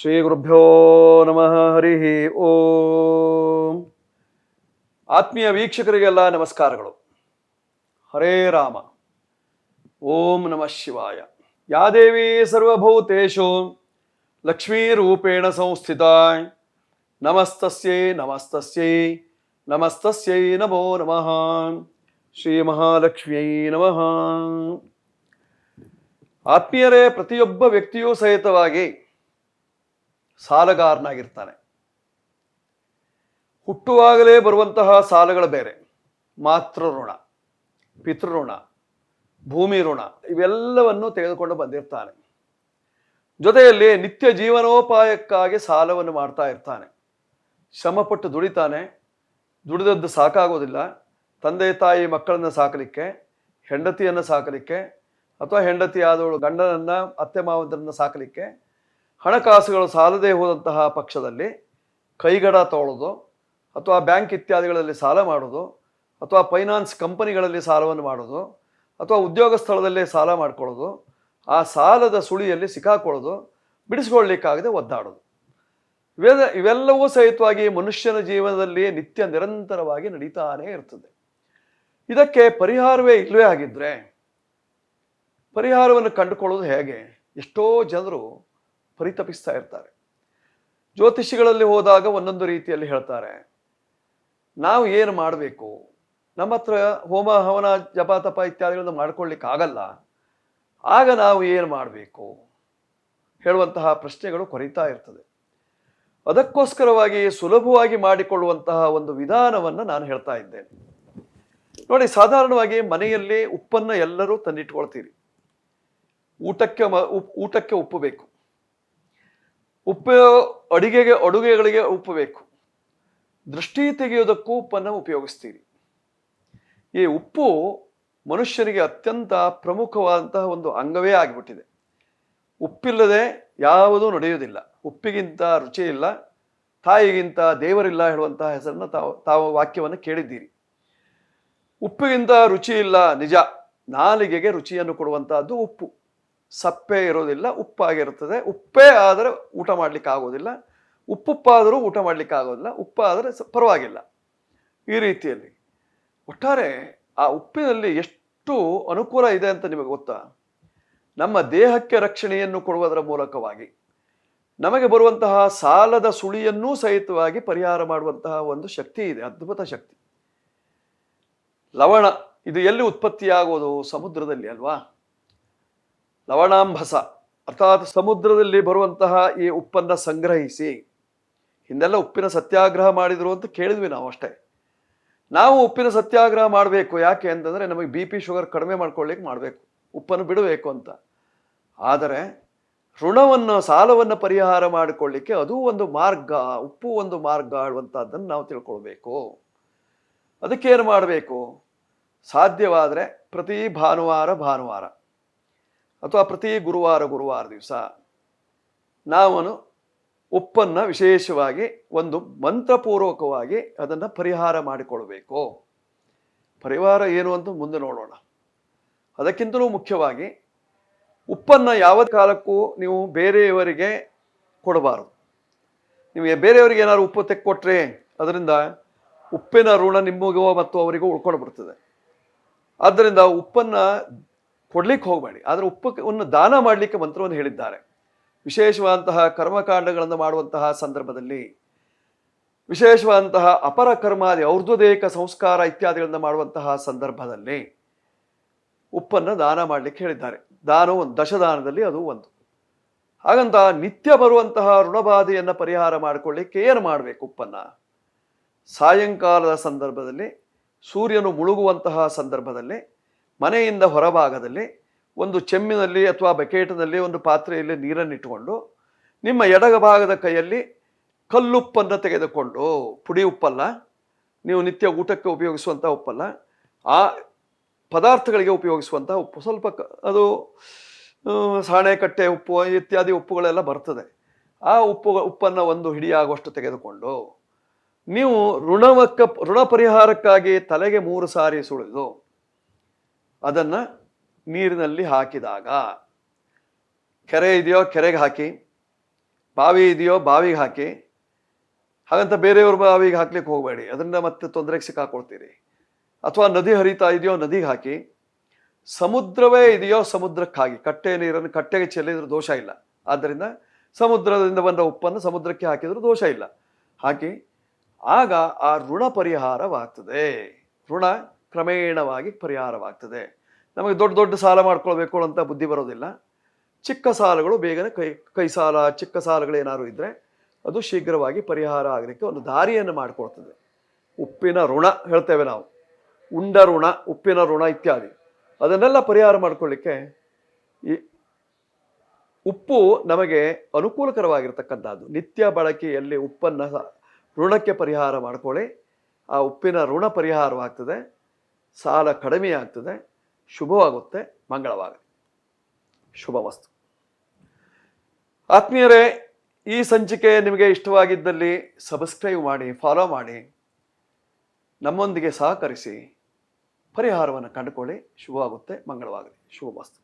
ಶ್ರೀ ಗುರುಭ್ಯೋ ನಮಃ, ಹರಿ ಓಂ. ಆತ್ಮೀಯ ವೀಕ್ಷಕರಿಗೆಲ್ಲ ನಮಸ್ಕಾರಗಳು. ಹರೇ ರಾಮ. ಓಂ ನಮಃ ಶಿವಾಯ. ಯಾ ದೇವಿ ಲಕ್ಷ್ಮೀ ರೂಪೇಣ ಸಂಸ್ಥಿತ ನಮಸ್ತಸ್ಯೈ ನಮಸ್ತಸ್ಯೈ ನಮಸ್ತಸ್ಯೈ ನಮೋ ನಮಃ. ಶ್ರೀ ಮಹಾಲಕ್ಷ್ಮಿಯೈ ನಮಃ. ಆತ್ಮೀಯರೇ, ಪ್ರತಿಯೊಬ್ಬ ವ್ಯಕ್ತಿಯೂ ಸಹಿತವಾಗಿ ಸಾಲಗಾರನಾಗಿರ್ತಾನೆ. ಹುಟ್ಟುವಾಗಲೇ ಬರುವಂತಹ ಸಾಲಗಳು ಬೇರೆ. ಮಾತೃ ಋಣ ಪಿತೃಋಣ ಭೂಮಿ ಋಣ ಇವೆಲ್ಲವನ್ನು ತೆಗೆದುಕೊಂಡು ಬಂದಿರ್ತಾನೆ. ಜೊತೆಯಲ್ಲಿ ನಿತ್ಯ ಜೀವನೋಪಾಯಕ್ಕಾಗಿ ಸಾಲವನ್ನು ಮಾಡ್ತಾ ಇರ್ತಾನೆ. ಶ್ರಮಪಟ್ಟು ದುಡಿತಾನೆ. ದುಡಿದದ್ದು ಸಾಕಾಗೋದಿಲ್ಲ. ತಂದೆ ತಾಯಿ ಮಕ್ಕಳನ್ನು ಸಾಕಲಿಕ್ಕೆ, ಹೆಂಡತಿಯನ್ನು ಸಾಕಲಿಕ್ಕೆ, ಅಥವಾ ಹೆಂಡತಿ ಆದವಳು ಗಂಡನನ್ನ, ಅತ್ತೆ ಮಾವಂತರನ್ನು ಸಾಕಲಿಕ್ಕೆ ಹಣಕಾಸುಗಳು ಸಾಲದೇ ಹೋದಂತಹ ಪಕ್ಷದಲ್ಲಿ ಕೈಗಡ ತೋಳೋದು ಅಥವಾ ಬ್ಯಾಂಕ್ ಇತ್ಯಾದಿಗಳಲ್ಲಿ ಸಾಲ ಮಾಡೋದು ಅಥವಾ ಫೈನಾನ್ಸ್ ಕಂಪನಿಗಳಲ್ಲಿ ಸಾಲವನ್ನು ಮಾಡೋದು ಅಥವಾ ಉದ್ಯೋಗ ಸ್ಥಳದಲ್ಲೇ ಸಾಲ ಮಾಡ್ಕೊಳ್ಳೋದು, ಆ ಸಾಲದ ಸುಳಿಯಲ್ಲಿ ಸಿಕ್ಕಾಕೊಳ್ಳೋದು, ಬಿಡಿಸ್ಕೊಳ್ಳಿಕ್ಕಾಗದೆ ಒದ್ದಾಡೋದು. ಇವೆಲ್ಲ, ಇವೆಲ್ಲವೂ ಸಹಿತವಾಗಿ ಮನುಷ್ಯನ ಜೀವನದಲ್ಲಿ ನಿತ್ಯ ನಿರಂತರವಾಗಿ ನಡೀತಾನೇ ಇರ್ತದೆ. ಇದಕ್ಕೆ ಪರಿಹಾರವೇ ಇಲ್ಲವೇ ಆಗಿದ್ದರೆ ಪರಿಹಾರವನ್ನು ಕಂಡುಕೊಳ್ಳೋದು ಹೇಗೆ? ಎಷ್ಟೋ ಜನರು ಪರಿತಪಿಸ್ತಾ ಇರ್ತಾರೆ. ಜ್ಯೋತಿಷಿಗಳಲ್ಲಿ ಹೋದಾಗ ಒಂದೊಂದು ರೀತಿಯಲ್ಲಿ ಹೇಳ್ತಾರೆ, ನಾವು ಏನು ಮಾಡಬೇಕು? ನಮ್ಮ ಹತ್ರ ಹೋಮ, ಹವನ, ಜಪ, ತಪ ಇತ್ಯಾದಿಗಳನ್ನು ಮಾಡ್ಕೊಳ್ಲಿಕ್ಕೆ ಆಗಲ್ಲ ಆಗ ನಾವು ಏನು ಮಾಡಬೇಕು? ಹೇಳುವಂತಹ ಪ್ರಶ್ನೆಗಳು ಕೊರಿತಾ ಇರ್ತದೆ. ಅದಕ್ಕೋಸ್ಕರವಾಗಿ ಸುಲಭವಾಗಿ ಮಾಡಿಕೊಳ್ಳುವಂತಹ ಒಂದು ವಿಧಾನವನ್ನು ನಾನು ಹೇಳ್ತಾ ಇದ್ದೇನೆ. ನೋಡಿ, ಸಾಧಾರಣವಾಗಿ ಮನೆಯಲ್ಲಿ ಉಪ್ಪನ್ನು ಎಲ್ಲರೂ ತಂದಿಟ್ಕೊಳ್ತೀರಿ. ಊಟಕ್ಕೆ ಊಟಕ್ಕೆ ಉಪ್ಪು ಬೇಕು. ಉಪ್ಪು, ಅಡಿಗೆಗೆ, ಅಡುಗೆಗಳಿಗೆ ಉಪ್ಪು ಬೇಕು. ದೃಷ್ಟಿ ತೆಗೆಯೋದಕ್ಕೂ ಉಪ್ಪನ್ನು ಉಪಯೋಗಿಸ್ತೀರಿ. ಈ ಉಪ್ಪು ಮನುಷ್ಯನಿಗೆ ಅತ್ಯಂತ ಪ್ರಮುಖವಾದಂತಹ ಒಂದು ಅಂಗವೇ ಆಗಿಬಿಟ್ಟಿದೆ. ಉಪ್ಪಿಲ್ಲದೆ ಯಾವುದೂ ನಡೆಯುವುದಿಲ್ಲ. ಉಪ್ಪಿಗಿಂತ ರುಚಿ ಇಲ್ಲ. ತಾಯಿಗಿಂತ ದೇವರಿಲ್ಲ ಹೇಳುವಂತಹ ಹೆಸರನ್ನು ತಾವು ತಾವು ವಾಕ್ಯವನ್ನು ಕೇಳಿದ್ದೀರಿ. ಉಪ್ಪಿಗಿಂತ ರುಚಿ ಇಲ್ಲ, ನಿಜ. ನಾಲಿಗೆಗೆ ರುಚಿಯನ್ನು ಕೊಡುವಂತಹದ್ದು ಉಪ್ಪು. ಸಪ್ಪೆ ಇರೋದಿಲ್ಲ ಉಪ್ಪಾಗಿರ್ತದೆ ಉಪ್ಪೇ ಆದರೆ ಊಟ ಮಾಡ್ಲಿಕ್ಕೆ ಆಗೋದಿಲ್ಲ. ಉಪ್ಪುಪ್ಪಾದರೂ ಊಟ ಮಾಡ್ಲಿಕ್ಕೆ ಆಗೋದಿಲ್ಲ. ಉಪ್ಪಾದರೆ ಪರವಾಗಿಲ್ಲ. ಈ ರೀತಿಯಲ್ಲಿ. ಒಟ್ಟಾರೆ ಆ ಉಪ್ಪಿನಲ್ಲಿ ಎಷ್ಟು ಅನುಕೂಲ ಇದೆ ಅಂತ ನಿಮಗೆ ಗೊತ್ತಾ? ನಮ್ಮ ದೇಹಕ್ಕೆ ರಕ್ಷಣೆಯನ್ನು ಕೊಡುವುದರ ಮೂಲಕವಾಗಿ. ನಮಗೆ ಬರುವಂತಹ ಸಾಲದ ಸುಳಿಯನ್ನೂ ಸಹಿತವಾಗಿ ಪರಿಹಾರ ಮಾಡುವಂತಹ ಒಂದು ಶಕ್ತಿ ಇದೆ, ಅದ್ಭುತ ಶಕ್ತಿ. ಲವಣ, ಇದು ಎಲ್ಲಿ ಉತ್ಪತ್ತಿಯಾಗೋದು? ಸಮುದ್ರದಲ್ಲಿ ಅಲ್ವಾ? ಲವಣಾಂಬಸ ಅರ್ಥಾತ್ ಸಮುದ್ರದಲ್ಲಿ ಬರುವಂತಹ ಈ ಉಪ್ಪನ್ನ ಸಂಗ್ರಹಿಸಿ, ಹಿಂದೆಲ್ಲ ಉಪ್ಪಿನ ಸತ್ಯಾಗ್ರಹ ಮಾಡಿದ್ರು ಅಂತ ಕೇಳಿದ್ವಿ ನಾವು ಅಷ್ಟೇ. ನಾವು ಉಪ್ಪಿನ ಸತ್ಯಾಗ್ರಹ ಮಾಡಬೇಕು, ಯಾಕೆ ಅಂತಂದ್ರೆ ನಮಗೆ ಬಿ ಪಿ ಶುಗರ್ ಕಡಿಮೆ ಮಾಡ್ಕೊಳ್ಳಿಕ್ಕೆ ಮಾಡಬೇಕು, ಉಪ್ಪನ್ನು ಬಿಡಬೇಕು ಅಂತ. ಆದರೆ ಋಣವನ್ನು, ಸಾಲವನ್ನು ಪರಿಹಾರ ಮಾಡಿಕೊಳ್ಳಿಕ್ಕೆ ಅದು ಒಂದು ಮಾರ್ಗ, ಉಪ್ಪು ಒಂದು ಮಾರ್ಗ ಆಡುವಂಥದ್ದನ್ನು ನಾವು ತಿಳ್ಕೊಳ್ಬೇಕು. ಅದಕ್ಕೇನು ಮಾಡಬೇಕು? ಸಾಧ್ಯವಾದರೆ ಪ್ರತಿ ಭಾನುವಾರ ಭಾನುವಾರ. ಅಥವಾ ಪ್ರತಿ ಗುರುವಾರ ಗುರುವಾರ ದಿವಸ ನಾವನು ಉಪ್ಪನ್ನು ವಿಶೇಷವಾಗಿ ಒಂದು ಮಂತ್ರಪೂರ್ವಕವಾಗಿ ಅದನ್ನು ಪರಿಹಾರ ಮಾಡಿಕೊಳ್ಬೇಕು. ಪರಿಹಾರ ಏನು ಅಂತ ಮುಂದೆ ನೋಡೋಣ. ಅದಕ್ಕಿಂತಲೂ ಮುಖ್ಯವಾಗಿ ಉಪ್ಪನ್ನು ಯಾವ ಕಾಲಕ್ಕೂ ನೀವು ಬೇರೆಯವರಿಗೆ ಕೊಡಬಾರದು. ನಿಮಗೆ ಬೇರೆಯವರಿಗೆ ಏನಾದ್ರು ಉಪ್ಪು ತೆಕ್ಕೊಟ್ರೆ ಅದರಿಂದ ಉಪ್ಪಿನ ಋಣ ನಿಮಗೂ ಮತ್ತು ಅವರಿಗೂ ಉಳ್ಕೊಂಡು ಬಿಡ್ತದೆ. ಆದ್ದರಿಂದ ಉಪ್ಪನ್ನು ಕೊಡ್ಲಿಕ್ಕೆ ಹೋಗಬೇಡಿ. ಆದರೆ ಉಪ್ಪನ್ನು ದಾನ ಮಾಡಲಿಕ್ಕೆ ಮಂತ್ರವನ್ನು ಹೇಳಿದ್ದಾರೆ. ವಿಶೇಷವಾದಂತಹ ಕರ್ಮಕಾಂಡಗಳನ್ನು ಮಾಡುವಂತಹ ಸಂದರ್ಭದಲ್ಲಿ ವಿಶೇಷವಾದಂತಹ ಅಪರ ಕರ್ಮಾದಿ, ಔರ್ಧ್ವದೇಕ ಸಂಸ್ಕಾರ ಇತ್ಯಾದಿಗಳನ್ನು ಮಾಡುವಂತಹ ಸಂದರ್ಭದಲ್ಲಿ ಉಪ್ಪನ್ನು ದಾನ ಮಾಡಲಿಕ್ಕೆ ಹೇಳಿದ್ದಾರೆ. ದಾನ ಒಂದು ದಶದಾನದಲ್ಲಿ ಅದು ಒಂದು. ಹಾಗಂತ ನಿತ್ಯ ಬರುವಂತಹ ಋಣಬಾಧೆಯನ್ನು ಪರಿಹಾರ ಮಾಡಿಕೊಳ್ಳಿಕ್ಕೆ ಏನು ಮಾಡಬೇಕು ಉಪ್ಪನ್ನು? ಸಾಯಂಕಾಲದ ಸಂದರ್ಭದಲ್ಲಿ ಸೂರ್ಯನು ಮುಳುಗುವಂತಹ ಸಂದರ್ಭದಲ್ಲಿ ಮನೆಯಿಂದ ಹೊರಭಾಗದಲ್ಲಿ ಒಂದು ಚೆಮ್ಮಿನಲ್ಲಿ ಅಥವಾ ಬಕೆಟ್ನಲ್ಲಿ ಒಂದು ಪಾತ್ರೆಯಲ್ಲಿ ನೀರನ್ನಿಟ್ಟುಕೊಂಡು ನಿಮ್ಮ ಎಡಗಭಾಗದ ಕೈಯಲ್ಲಿ ಕಲ್ಲುಪ್ಪನ್ನು ತೆಗೆದುಕೊಂಡು, ಪುಡಿ ಉಪ್ಪಲ್ಲ, ನೀವು ನಿತ್ಯ ಊಟಕ್ಕೆ ಉಪಯೋಗಿಸುವಂಥ ಉಪ್ಪಲ್ಲ, ಆ ಪದಾರ್ಥಗಳಿಗೆ ಉಪಯೋಗಿಸುವಂಥ ಉಪ್ಪು, ಸ್ವಲ್ಪ ಅದು ಸಾಣೆಕಟ್ಟೆ ಉಪ್ಪು ಇತ್ಯಾದಿ ಉಪ್ಪುಗಳೆಲ್ಲ ಬರ್ತದೆ. ಆ ಉಪ್ಪು, ಉಪ್ಪನ್ನು ಒಂದು ಹಿಡಿಯಾಗುವಷ್ಟು ತೆಗೆದುಕೊಂಡು ನೀವು ಋಣವಕ್ಕ, ಋಣ ಪರಿಹಾರಕ್ಕಾಗಿ ತಲೆಗೆ ಮೂರು ಸಾರಿ ಸುಳಿದು ಅದನ್ನು ನೀರಿನಲ್ಲಿ ಹಾಕಿದಾಗ, ಕೆರೆ ಇದೆಯೋ ಕೆರೆಗೆ ಹಾಕಿ, ಬಾವಿ ಇದೆಯೋ ಬಾವಿಗೆ ಹಾಕಿ, ಹಾಗಂತ ಬೇರೆಯವ್ರ ಬಾವಿಗೆ ಹಾಕ್ಲಿಕ್ಕೆ ಹೋಗಬೇಡಿ. ಅದರಿಂದ ಮತ್ತೆ ತೊಂದರೆಗೆ ಸಿಕ್ಕಾಕೊಳ್ತೀರಿ. ಅಥವಾ ನದಿ ಹರಿತಾ ಇದೆಯೋ ನದಿಗೆ ಹಾಕಿ, ಸಮುದ್ರವೇ ಇದೆಯೋ ಸಮುದ್ರಕ್ಕಾಗಿ, ಕಟ್ಟೆ ನೀರನ್ನು, ಕಟ್ಟೆಗೆ ಚೆಲ್ಲಿದ್ರೂ ದೋಷ ಇಲ್ಲ. ಆದ್ದರಿಂದ ಸಮುದ್ರದಿಂದ ಬಂದ ಉಪ್ಪನ್ನು ಸಮುದ್ರಕ್ಕೆ ಹಾಕಿದ್ರು ದೋಷ ಇಲ್ಲ. ಹಾಕಿ, ಆಗ ಆ ಋಣ ಪರಿಹಾರವಾಗ್ತದೆ. ಋಣ ಕ್ರಮೇಣವಾಗಿ ಪರಿಹಾರವಾಗ್ತದೆ. ನಮಗೆ ದೊಡ್ಡ ದೊಡ್ಡ ಸಾಲ ಮಾಡ್ಕೊಳ್ಬೇಕು ಅಂತ ಬುದ್ಧಿ ಬರೋದಿಲ್ಲ. ಚಿಕ್ಕ ಸಾಲಗಳು ಬೇಗನೆ ಕೈ ಕೈ ಸಾಲ, ಚಿಕ್ಕ ಸಾಲಗಳು ಏನಾದ್ರು ಇದ್ದರೆ ಅದು ಶೀಘ್ರವಾಗಿ ಪರಿಹಾರ ಆಗಲಿಕ್ಕೆ ಒಂದು ದಾರಿಯನ್ನು ಮಾಡಿಕೊಡ್ತದೆ ಉಪ್ಪಿನ ಋಣ ಹೇಳ್ತೇವೆ ನಾವು. ಉಂಡ ಋಣ, ಉಪ್ಪಿನ ಋಣ ಇತ್ಯಾದಿ. ಅದನ್ನೆಲ್ಲ ಪರಿಹಾರ ಮಾಡಿಕೊಳ್ಳಿಕ್ಕೆ ಈ ಉಪ್ಪು ನಮಗೆ ಅನುಕೂಲಕರವಾಗಿರ್ತಕ್ಕಂಥದ್ದು. ನಿತ್ಯ ಬಳಕೆಯಲ್ಲಿ ಉಪ್ಪನ್ನು ಋಣಕ್ಕೆ ಪರಿಹಾರ ಮಾಡಿಕೊಳ್ಳಿ. ಆ ಉಪ್ಪಿನ ಋಣ ಪರಿಹಾರವಾಗ್ತದೆ. ಸಾಲ ಕಡಿಮೆ ಆಗ್ತದೆ. ಶುಭವಾಗುತ್ತೆ, ಮಂಗಳವಾಗಲಿ. ಶುಭವಸ್ತು ಆತ್ಮೀಯರೇ, ಈ ಸಂಚಿಕೆ ನಿಮಗೆ ಇಷ್ಟವಾಗಿದ್ದಲ್ಲಿ ಸಬ್ಸ್ಕ್ರೈಬ್ ಮಾಡಿ ಫಾಲೋ ಮಾಡಿ. ನಮ್ಮೊಂದಿಗೆ ಸಹಕರಿಸಿ. ಪರಿಹಾರವನ್ನು ಕಂಡುಕೊಳ್ಳಿ. ಶುಭವಾಗುತ್ತೆ, ಮಂಗಳವಾಗಲಿ. ಶುಭವಸ್ತು